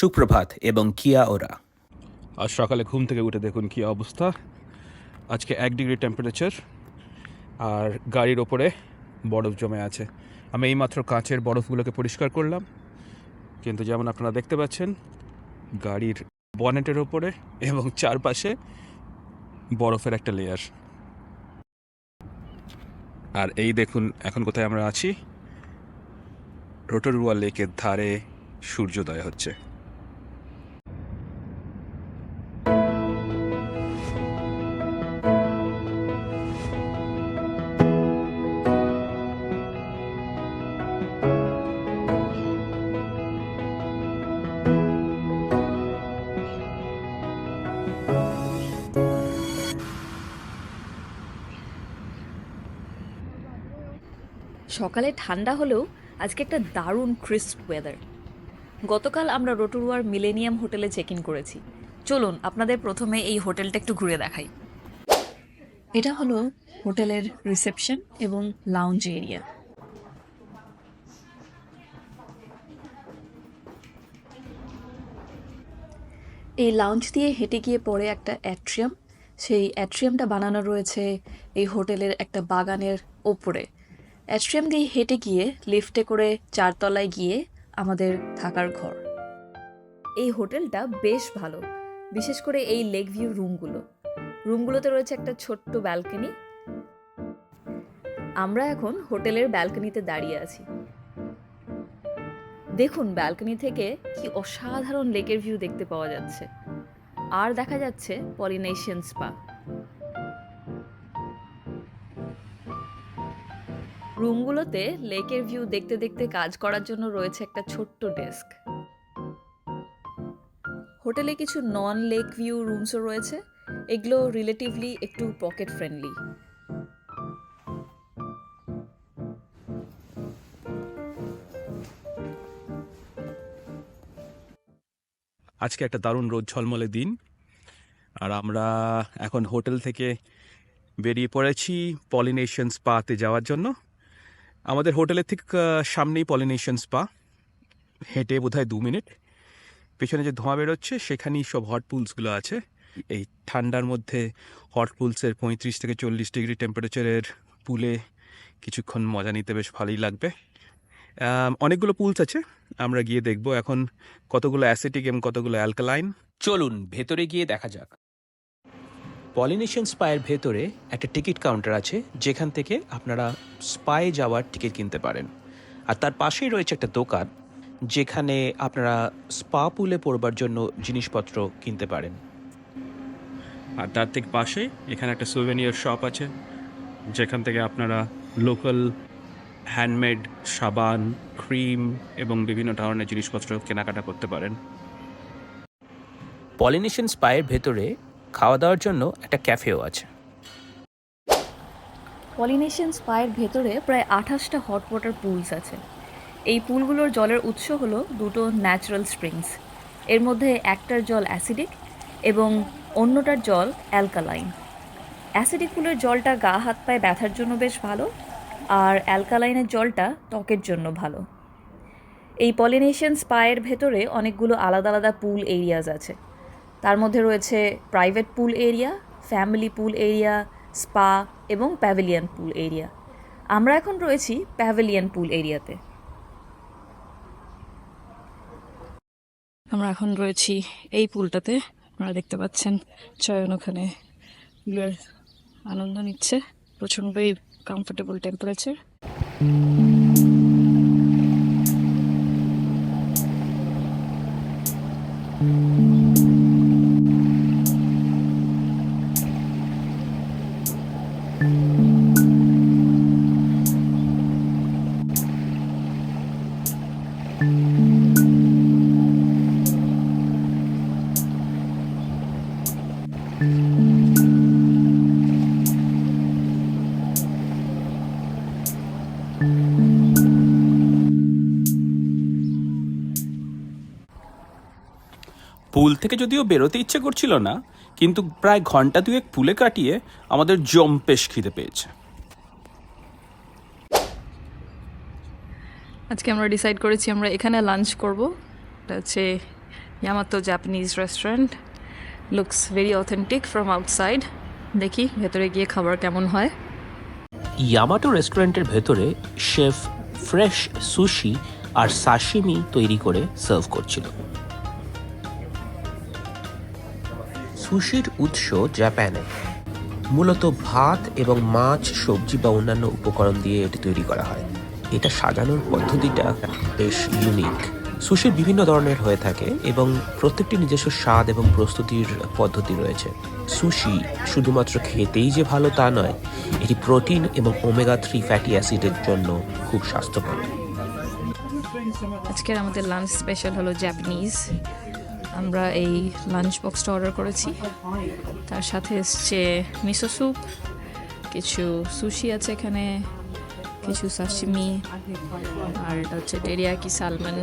সুপ্রভাত এবং কিয়া ওরা। আজ সকালে ঘুম থেকে উঠে দেখুন কি অবস্থা। আজকে এক ডিগ্রি টেম্পারেচার আর গাড়ির ওপরে বরফ জমে আছে। আমি এইমাত্র কাঁচের বরফগুলোকে পরিষ্কার করলাম। কিন্তু যেমন আপনারা দেখতে পাচ্ছেন, গাড়ির বনেটের ওপরে এবং চারপাশে বরফের একটা লেয়ার আর এই দেখুন, এখন কোথায় আমরা আছি? রোটরুয়া লেকের ধারে সূর্যোদয় হচ্ছে। সকালে ঠান্ডা হলেও আজকে একটা দারুণ ক্রিস্প ওয়েদার গতকাল আমরা রোটুরুয়ার মিলেনিয়াম হোটেলে চেক ইন করেছি। চলুন, আপনাদের প্রথমে এই হোটেলটা একটু ঘুরে দেখাই। এটা হলো হোটেলের রিসেপশন এবং লাউঞ্জ এরিয়া এই লাউঞ্জ দিয়ে হেঁটে গিয়ে পড়ে একটা অ্যাট্রিয়াম সেই অ্যাট্রিয়ামটা বানানো রয়েছে এই হোটেলের একটা বাগানের ওপরে। অ্যাট্রিয়াম দিয়ে হেঁটে গিয়ে লিফটে করে চারতলায় গিয়ে আমাদের থাকার ঘর। এই হোটেলটা বেশ ভালো, বিশেষ করে এই লেক ভিউ রুমগুলো। রুমগুলোতে রয়েছে একটা ছোট্ট ব্যালকনি। আমরা এখন হোটেলের ব্যালকনিতে দাঁড়িয়ে আছি। দেখুন, ব্যালকনি থেকে কি অসাধারণ লেকের ভিউ দেখতে পাওয়া যাচ্ছে। আর দেখা যাচ্ছে পলিনেশিয়ান স্পা। রুমগুলোতে লেকের ভিউ দেখতে দেখতে কাজ করার জন্য রয়েছে একটা ছোট্ট ডেস্ক। হোটেলে কিছু নন লেক ভিউ রুমসও রয়েছে। এগুলো রিলেটিভলি একটু পকেট ফ্রেন্ডলি আজকে একটা দারুণ রোদ ঝলমলে দিন। আর আমরা এখন হোটেল থেকে বেরিয়ে পড়েছি পলিনেশিয়ান স্পাতে যাওয়ার জন্য। আমাদের হোটেলের ঠিক সামনেই পলিনেশিয়ান স্পা। হেঁটে বোধহয় দু মিনিট। পেছনে যে ধোঁয়া বেরোচ্ছে, সেখানেই সব হট পুলসগুলো আছে। এই ঠান্ডার মধ্যে হট পুলসের পঁয়ত্রিশ থেকে চল্লিশ ডিগ্রি টেম্পারেচারের পুলে কিছুক্ষণ মজা নিতে বেশ ভালোই লাগবে। অনেকগুলো পুলস আছে। আমরা গিয়ে দেখব এখন কতগুলো অ্যাসিটিক এবং কতগুলো অ্যালকালাইন চলুন, ভেতরে গিয়ে দেখা যাক। পলিনেশিয়ান স্পায়ের ভেতরে একটা টিকিট কাউন্টার আছে যেখান থেকে আপনারা স্পায়ে যাওয়ার টিকিট কিনতে পারেন। আর তার পাশেই রয়েছে একটা দোকান যেখানে আপনারা স্পা পুলে পড়বার জন্য জিনিসপত্র কিনতে পারেন। আর তার ঠিক পাশে এখানে একটা সুভেনিয়ার শপ আছে যেখান থেকে আপনারা লোকাল হ্যান্ডমেড সাবান ক্রিম এবং বিভিন্ন ধরনের জিনিসপত্র কেনাকাটা করতে পারেন। পলিনেশিয়ান স্পায়ের ভেতরে খাওয়া দাওয়ার জন্য একটা ক্যাফেও আছে। পলিনেশিয়ান স্পায়ের ভেতরে প্রায় আঠাশটা হট ওয়াটার পুলস আছে। এই পুলগুলোর জলের উৎস হলো দুটো ন্যাচারাল স্প্রিংস এর মধ্যে একটার জল অ্যাসিডিক এবং অন্যটার জল অ্যালকালাইন অ্যাসিডিক পুলের জলটা গা, হাত, পায়ে ব্যথার জন্য বেশ ভালো আর অ্যালকালাইনের জলটা ত্বকের জন্য ভালো। এই পলিনেশিয়ান স্পায়ের ভেতরে অনেকগুলো আলাদা আলাদা পুল এরিয়াজ আছে। তার মধ্যে রয়েছে private pool area family pool area spa এবং প্যাভিলিয়ন পুল এরিয়া আমরা এখন রয়েছি প্যাভিলিয়ন পুল এরিয়াতে আমরা এখন রয়েছি এই পুলটাতে। আপনারা দেখতে পাচ্ছেন চয়ন ওখানে আনন্দ নিচ্ছে। প্রচণ্ডই কমফোর্টেবল টেম্পারেচার পুল থেকে যদিও বেরোতে ইচ্ছে করছিল না, কিন্তু প্রায় ঘণ্টা দুয়েক পুলে কাটিয়ে আমাদের জম্পেশ খিদে পেয়েছে। আজকে আমরা ডিসাইড করেছি আমরা এখানে লাঞ্চ করব। এটা হচ্ছে Yamato Japanese restaurant looks very authentic from outside দেখি ভেতরে গিয়ে খাবার কেমন হয়। ইয়ামাটো রেস্টুরেন্টের ভেতরে শেফ ফ্রেশ সুশি আর সাশিমি তৈরি করে সার্ভ করছিল। সুশির উৎস জাপানে মূলত ভাত এবং মাছ, সবজি বা অন্যান্য উপকরণ দিয়ে এটি তৈরি করা হয়। এটা সাজানোর পদ্ধতিটা বেশ ইউনিক সুশির বিভিন্ন ধরনের হয়ে থাকে এবং প্রত্যেকটি নিজস্ব স্বাদ এবং প্রস্তুতির পদ্ধতি রয়েছে। সুশি শুধুমাত্র খেতেই যে ভালো তা নয়, এটি প্রোটিন এবং ওমেগা থ্রি ফ্যাটি অ্যাসিডের জন্য খুব স্বাস্থ্যকর। আজকের আমাদের লাঞ্চ স্পেশাল হলো জাপানিজ আমরা এই লাঞ্চ বক্সটা অর্ডার করেছি। তার সাথে এসছে মিসো স্যুপ, কিছু সুশি আছে এখানে কিছু সাশিমি আর এটা হচ্ছে teriyaki salmon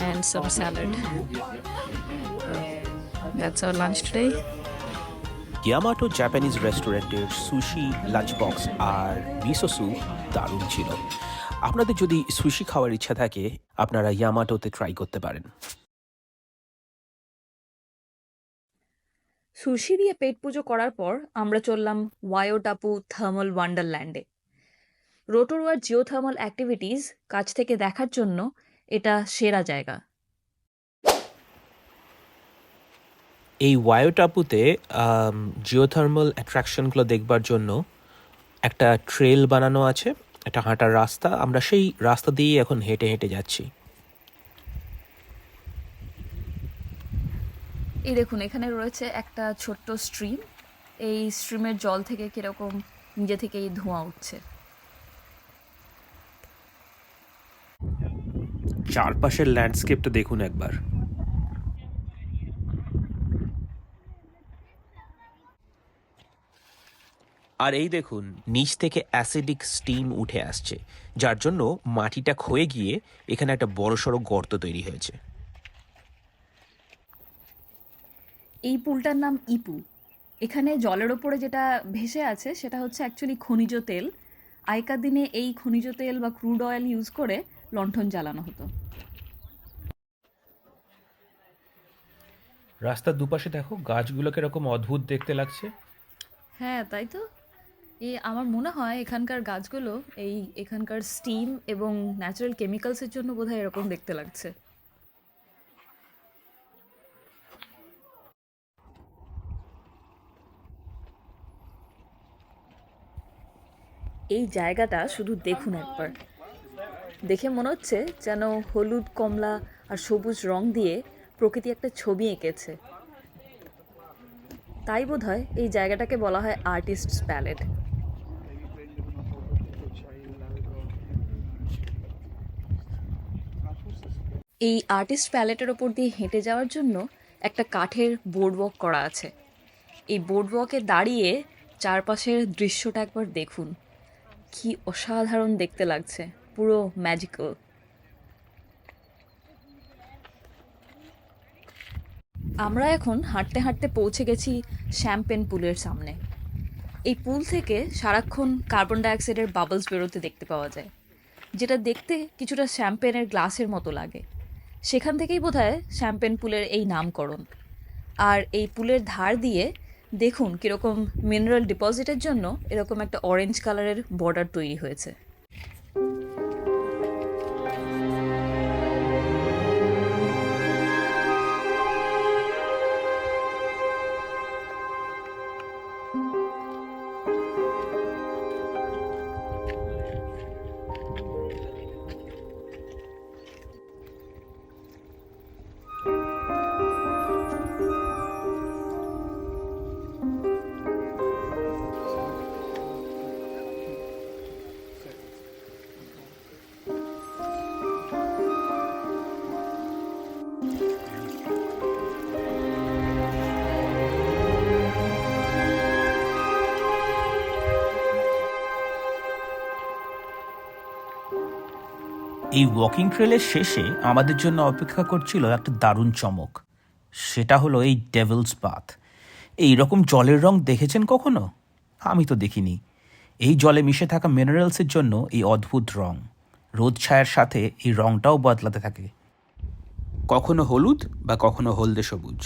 and some salad that's our lunch today Yamato Japanese রেস্টুরেন্টের সুশি লাঞ্চ বক্স আর মিসো স্যুপ দারুণ ছিল। আপনাদের যদি সুশি খাওয়ার ইচ্ছা থাকে আপনারা ইয়ামাটোতে ট্রাই করতে পারেন। সুশি দিয়ে পেট পুজো করার পর আমরা চললাম ওয়ায়োটাপু থার্মাল ওয়ান্ডারল্যান্ডে রোটোরোয়ার জিওথার্মাল অ্যাক্টিভিটিস কাছ থেকে দেখার জন্য এটা সেরা জায়গা। এই ওয়ায়োটাপুতে জিওথার্মাল অ্যাট্রাকশনগুলো দেখবার জন্য একটা ট্রেল বানানো আছে একটা হাঁটার রাস্তা। আমরা সেই রাস্তা দিয়েই এখন হেঁটে হেঁটে যাচ্ছি। এই দেখুন এখানে রয়েছে একটা ছোট্ট স্ট্রিম। এই স্ট্রিমের জল থেকে কীরকম নিজে থেকেই ধোঁয়া উঠছে। চারপাশের ল্যান্ডস্কেপটা দেখুন একবার। আর এই দেখুন নিচ থেকে অ্যাসিডিক স্টিম উঠে আসছে যার জন্য মাটিটা ক্ষয়ে গিয়ে এখানে একটা বড়সড় গর্ত তৈরি হয়েছে। এই পুলটার নাম ইপু। এখানে জলের ওপরে যেটা ভেসে আছে সেটা হচ্ছে অ্যাকচুয়ালি খনিজ তেল। আগেকার দিনে এই খনিজ তেল বা ক্রুড অয়েল ইউজ করে লণ্ঠন জ্বালানো হতো। রাস্তার দুপাশে দেখো গাছগুলো কীরকম অদ্ভুত দেখতে লাগছে। হ্যাঁ তাই তো। এই আমার মনে হয় এখানকার গাছগুলো এই এখানকার স্টিম এবং ন্যাচারাল কেমিক্যালসের জন্য বোধহয় এরকম দেখতে লাগছে। এই জায়গাটা শুধু দেখুন একবার। দেখে মনে হচ্ছে যেন হলুদ, কমলা আর সবুজ রং দিয়ে প্রকৃতি একটা ছবি এঁকেছে। তাই বোধহয় এই জায়গাটাকে বলা হয় আর্টিস্টস প্যালেট। এই আর্টিস্ট প্যালেটের ওপর দিয়ে হেঁটে যাওয়ার জন্য একটা কাঠের বোর্ড বোর্ডওয়াক করা আছে। এই বোর্ড বোর্ডওয়াকে দাঁড়িয়ে চারপাশের দৃশ্যটা একবার দেখুন। কি অসাধারণ দেখতে লাগছে। পুরো ম্যাজিক্যাল আমরা এখন হাঁটতে হাঁটতে পৌঁছে গেছি শ্যাম্পেন পুলের সামনে। এই পুল থেকে সারাক্ষণ কার্বন ডাইঅক্সাইডের বাবলস বেরোতে দেখতে পাওয়া যায়, যেটা দেখতে কিছুটা শ্যাম্পেনের গ্লাসের মতো লাগে। সেখান থেকেই বোধহয় শ্যাম্পেন পুলের এই নামকরণ। আর এই পুলের ধার দিয়ে দেখুন কীরকম মিনারেল ডিপোজিটের জন্য এরকম একটা অরেঞ্জ কালারের বর্ডার তৈরি হয়েছে। এই ওয়াকিং ট্রেলের শেষে আমাদের জন্য অপেক্ষা করছিল একটা দারুণ চমক। সেটা হলো এই ডেভিলস বাথ এই রকম জলের রং দেখেছেন কখনো? আমি তো দেখিনি। এই জলে মিশে থাকা মিনারেলসের জন্য এই অদ্ভুত রং। রোদ ছায়ার সাথে এই রংটাও বদলাতে থাকে। কখনো হলুদ বা কখনো হলদে সবুজ।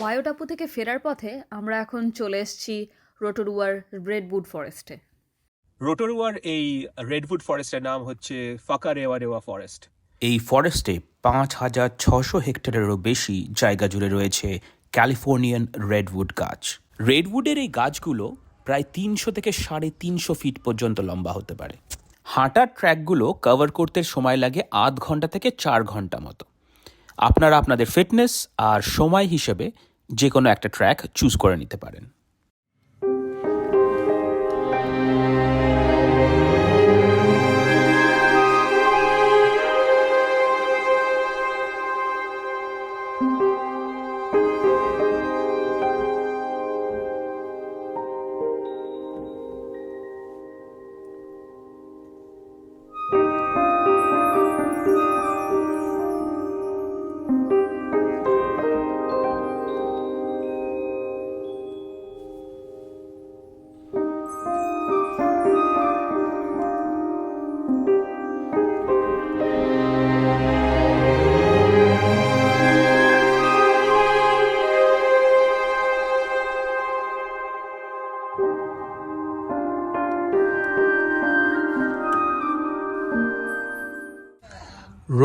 বায়োটাপু থেকে ফেরার পথে আমরা এখন চলে এসেছি রোটোরুয়ার রেডউড ফরেস্টে রোটোরুয়ার এই রেডউড ফরেস্টের নাম হচ্ছে ফাঁকা রেওয়া রেওয়া ফরেস্ট এই ফরেস্টে পাঁচ হাজার ছশো হেক্টরেরও বেশি জায়গা জুড়ে রয়েছে ক্যালিফোর্নিয়ান রেডউড গাছ। রেডউডের এই গাছগুলো প্রায় তিনশো থেকে সাড়ে তিনশো ফিট পর্যন্ত লম্বা হতে পারে। হাঁটার ট্র্যাকগুলো কভার করতে সময় লাগে আধ ঘণ্টা থেকে চার ঘণ্টা মতো। আপনারা আপনাদের ফিটনেস আর সময় হিসেবে যে কোনো একটা ট্র্যাক চুজ করে নিতে পারেন।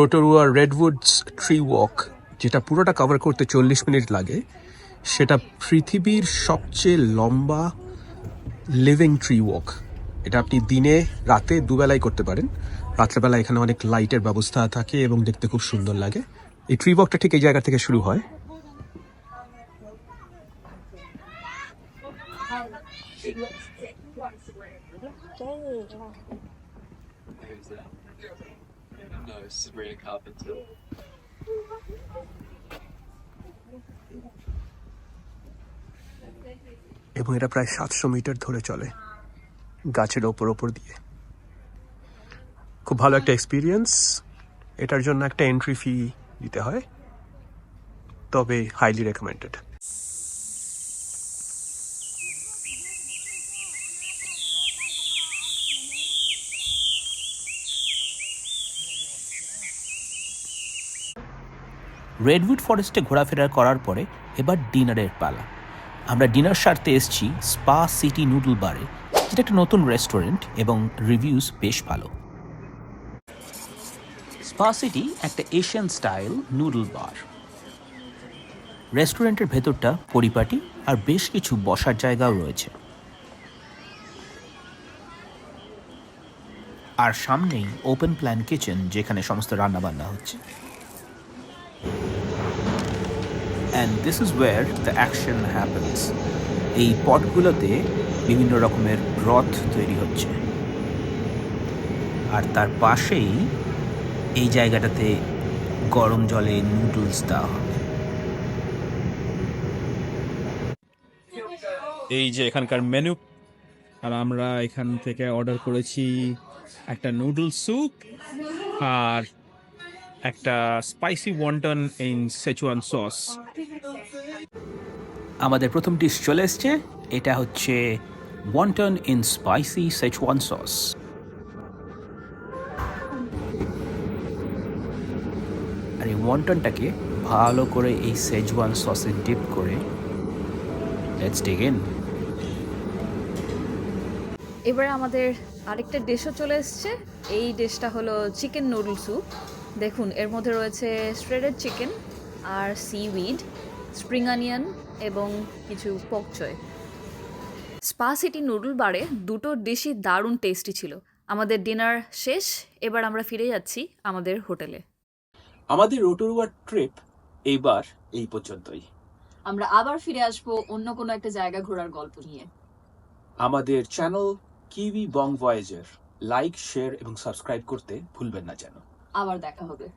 রোটোরুয়া রেডউডস ট্রি ওয়াক যেটা পুরোটা কভার করতে চল্লিশ মিনিট লাগে, সেটা পৃথিবীর সবচেয়ে লম্বা লিভিং ট্রি ওয়াক এটা আপনি দিনে, রাতে দুবেলাই করতে পারেন। রাত্রেবেলা এখানে অনেক লাইটের ব্যবস্থা থাকে এবং দেখতে খুব সুন্দর লাগে। এই ট্রি ওয়াকটা ঠিক এই জায়গা থেকে শুরু হয়। Sabrina Carpenter. এবং এটা প্রায় সাতশো মিটার ধরে চলে, গাছের ওপর ওপর দিয়ে। খুব ভালো একটা এক্সপিরিয়েন্স এটার জন্য একটা এন্ট্রি ফি দিতে হয়, তবে হাইলি রেকমেন্ডেড রেডউড ফরেস্টে ঘোরাফেরা করার পরে এবার ডিনারের পালা। আমরা ডিনার সারতে এসেছি স্পা সিটি নুডল বারে, যেটা একটা নতুন রেস্টুরেন্ট এবং রিভিউজ বেশ ভালো। স্পা সিটি একটা এশিয়ান স্টাইল নুডল বার। রেস্টুরেন্টের ভেতরটা পরিপাটি আর বেশ কিছু বসার জায়গাও রয়েছে। আর সামনেই ওপেন প্ল্যান কিচেন, যেখানে সমস্ত রান্নাবান্না হচ্ছে। And this is where the action happens এই পটগুলোতে বিভিন্ন রকমের ব্রথ তৈরি হচ্ছে। আর তার পাশেই এই জায়গাটাতে গরম জলে নুডলস দেওয়া হবে। এই যে এখানকার মেনু আর আমরা এখান থেকে অর্ডার করেছি একটা নুডল স্যুপ আর একটা spicy wonton in Sichuan sauce আমাদের প্রথম ডিশ চলে এসছে। এটা হচ্ছে wonton in spicy Sichuan sauce আর এই ওয়ান্টনটাকে ভালো করে এই সেজওয়ান সসে ডিপ করে লেটস টেক ইন এবারে আমাদের আরেকটা ডিশও চলে এসছে। এই ডিশটা হলো চিকেন নুডল স্যুপ দেখুন এর মধ্যে রয়েছে শ্রেডেড চিকেন আর সিউইড স্প্রিং অনিয়ন এবং কিছু পকচয় স্পা সিটি নুডল বারে দুটো ডিশই দারুণ টেস্টি ছিল। আমাদের ডিনার শেষ এবার আমরা ফিরে যাচ্ছি আমাদের হোটেলে। আমাদের রোটোরুয়ার ট্রিপ এইবার এই পর্যন্তই। আমরা আবার ফিরে আসব অন্য কোনো একটা জায়গা ঘোরার গল্প নিয়ে। আমাদের channel Kiwi Bong voyager like share এবং সাবস্ক্রাইব করতে ভুলবেন না যেন। আবার দেখা হবে।